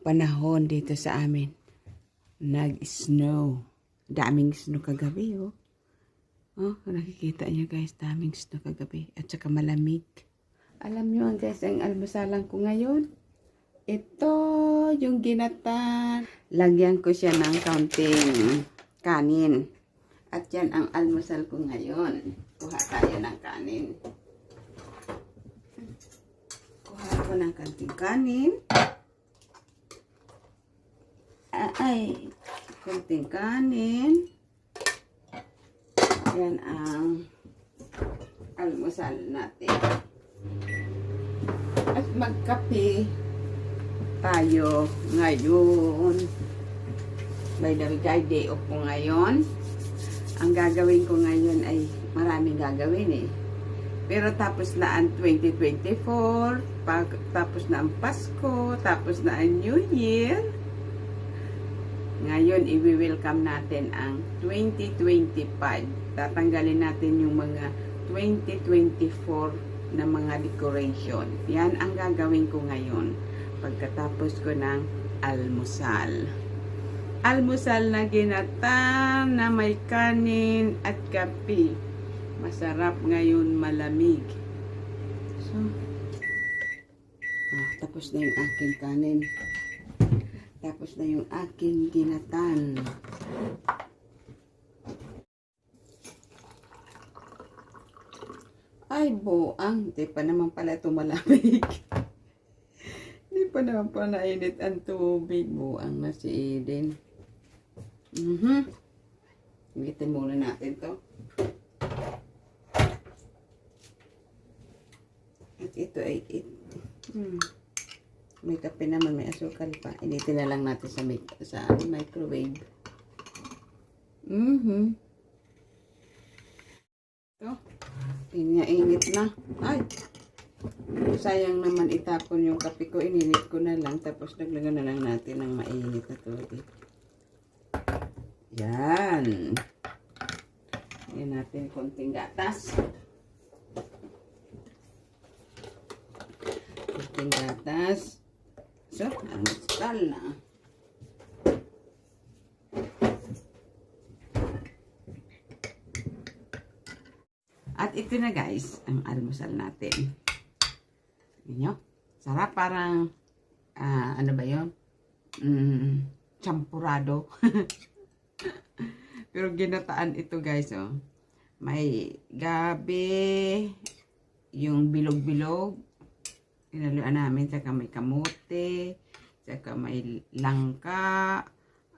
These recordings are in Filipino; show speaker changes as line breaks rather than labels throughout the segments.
panahon dito sa amin. Nag-snow. Daming snow kagabi, oh. Oh, nakikita niyo guys, daming snow kagabi. At saka malamig. Alam niyo ang guys, ang almusalan ko ngayon. Ito, yung ginatan. Lagyan ko siya ng kaunting kanin. At yan ang almusal ko ngayon. Kuha tayo ng kanin. Kuha ko ng kaunting kanin. Ay, kaunting kanin. Yan ang almusal natin. At magkape tayo ngayon. By the way, day off ko ngayon. Ang gagawin ko ngayon ay maraming gagawin eh. Pero tapos na ang 2024, pag, tapos na ang Pasko, tapos na ang New Year. Ngayon, i-welcome natin ang 2025. Tatanggalin natin yung mga 2024 na mga decoration. Yan ang gagawin ko ngayon pagkatapos ko ng almusal. Almusal na ginatan na may kanin at kape. Masarap ngayon malamig. So, ah, tapos na yung aking kanin. Tapos na yung aking ginatan. Ay, buang. Di pa naman pala ito malamig. Di pa naman pala nainit ang tubig. Buang na si Eden. Mhm. Initin muna natin to. At ito ay it. Hmm. May kape naman, may asukal pa. Initin na lang natin sa, mic- sa microwave. Mhm. Ito. Init na. Ay! Sayang naman itapon yung kape ko. Ininit ko na lang. Tapos naglagan na lang natin ng mainit na tubig. Yan. Yan natin konting gatas. Konting gatas. Almusal na. At ito na guys, ang almusal natin. Tignan nyo. Sarap parang, ah, ano ba yun? Mm, champurado. Pero ginataan ito guys, oh. May gabi, yung bilog-bilog, inaluan namin, saka may kamote, saka may langka,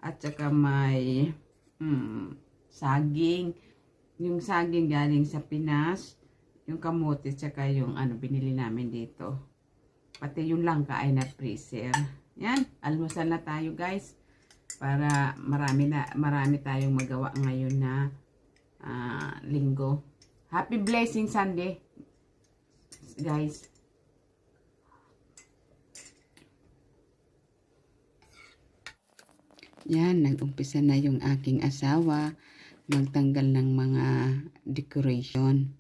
at saka may hmm, saging. Yung saging galing sa Pinas, yung kamote, saka yung ano binili namin dito. Pati yung langka ay na freezer. Yan, almusal na tayo guys. Para marami na marami tayong magawa ngayon na ah, linggo. Happy blessing Sunday. Guys. Yan, nag-umpisa na yung aking asawa magtanggal ng mga decoration.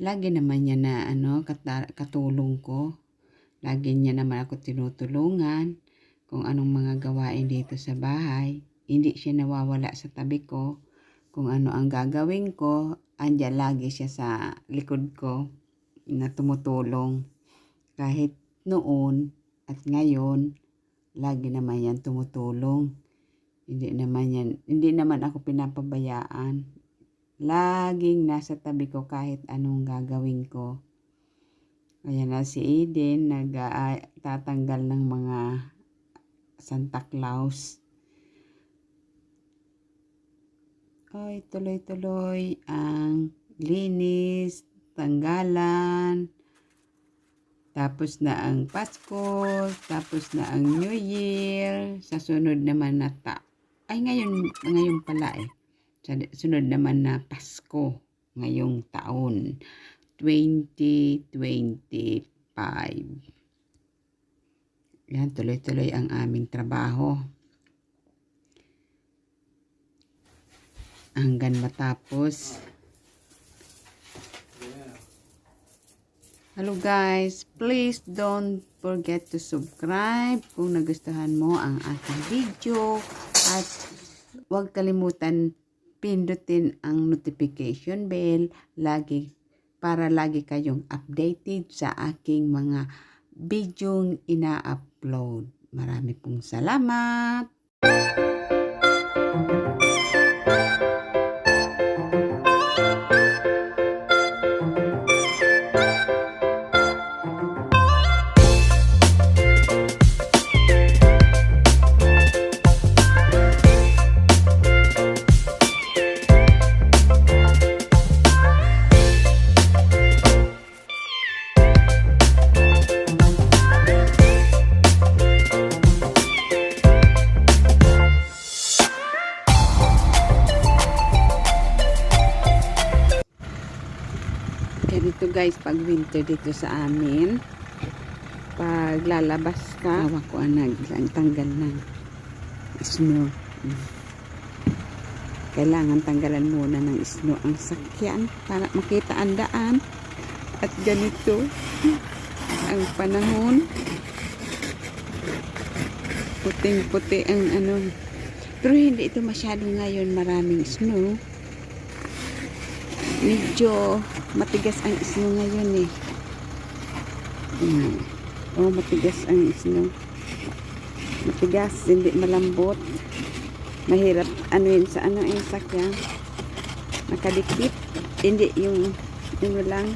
Lagi naman niya na ano, katulong ko. Lagi niya naman ako tinutulungan kung anong mga gawain dito sa bahay. Hindi siya nawawala sa tabi ko. Kung ano ang gagawin ko, andyan lagi siya sa likod ko na tumutulong. Kahit noon at ngayon, lagi naman yan tumutulong. Hindi naman yan, hindi naman ako pinapabayaan. Laging nasa tabi ko kahit anong gagawin ko. Kaya na si Eden nagtatanggal ng mga Santa Claus. Ay, tuloy-tuloy ang linis, tanggalan, tapos na ang Pasko, tapos na ang New Year, sa sunod naman na ta. Ay, ngayon, ngayon pala eh. Sunod naman na Pasko, ngayong taon. 2025. Yan, tuloy-tuloy ang aming trabaho. Hanggang matapos. Hello guys, please don't forget to subscribe kung nagustuhan mo ang aking video at huwag kalimutan pindutin ang notification bell lagi para lagi kayong updated sa aking mga video ina-upload. Marami pong salamat! Ganito guys, pag winter dito sa amin, pag lalabas ka, awa ko ang ang tanggal ng snow. Kailangan tanggalan muna ng snow ang sakyan para makita ang daan. At ganito ang panahon. Puting-puti ang ano. Pero hindi ito masyado ngayon maraming snow medyo matigas ang snow ngayon eh. Yan. Oh, matigas ang snow. Matigas, hindi malambot. Mahirap ano yun sa ano yung sakyan. Nakadikit. Hindi yung ano lang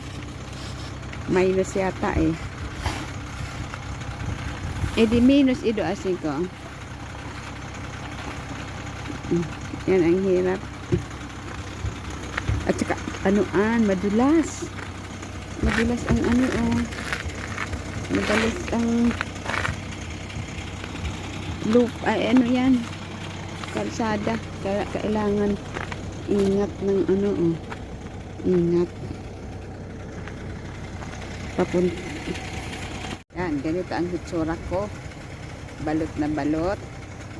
minus yata eh. Eh di minus ido asin ko. Mm, Yan ang hirap. At saka, anuan, madulas. Madulas ang ano, oh. Madulas ang loop, ay ano yan. Kalsada. Kaya kailangan ingat ng ano, oh. Ingat. Papun Yan, ganito ang hitsura ko. Balot na balot.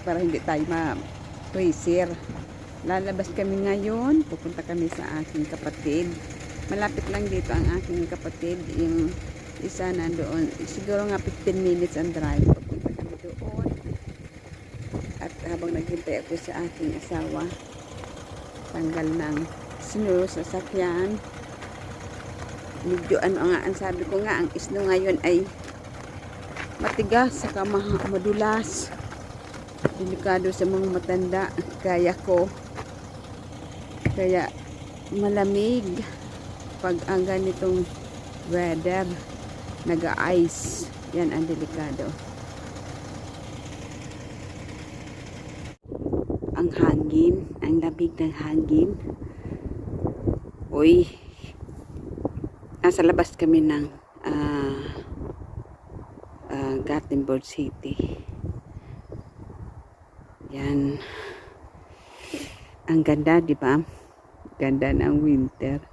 Para hindi tayo ma-freezer. Lalabas kami ngayon. Pupunta kami sa aking kapatid. Malapit lang dito ang aking kapatid. Yung isa na doon. Siguro nga 15 minutes ang drive. Pupunta kami doon. At habang naghintay ako sa aking asawa, tanggal ng snow sa sakyan. Medyo ano nga, ang sabi ko nga, ang snow ngayon ay matigas, saka madulas. Delikado sa mga matanda. Kaya ko kaya malamig pag ang ganitong weather naga-ice. Yan ang delikado. Ang hangin, ang labig ng hangin. Uy, nasa labas kami ng ah ah, Gothenburg City. Yan. Ang ganda, di ba? Ganda ng winter.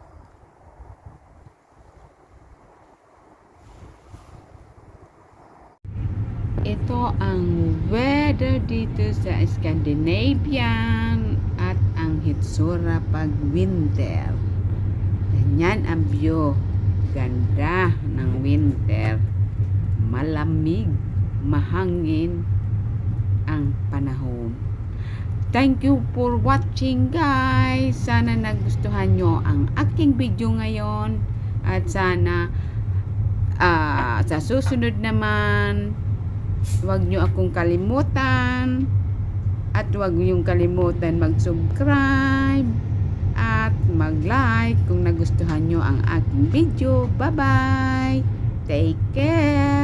Ito ang weather dito sa Scandinavian at ang hitsura pag winter. Ganyan ang view. Ganda ng winter. Malamig, mahangin ang panahon. Thank you for watching guys. Sana nagustuhan nyo ang aking video ngayon. At sana ah, sa susunod naman huwag nyo akong kalimutan at huwag nyo kalimutan mag-subscribe at mag-like kung nagustuhan nyo ang aking video. Bye-bye! Take care!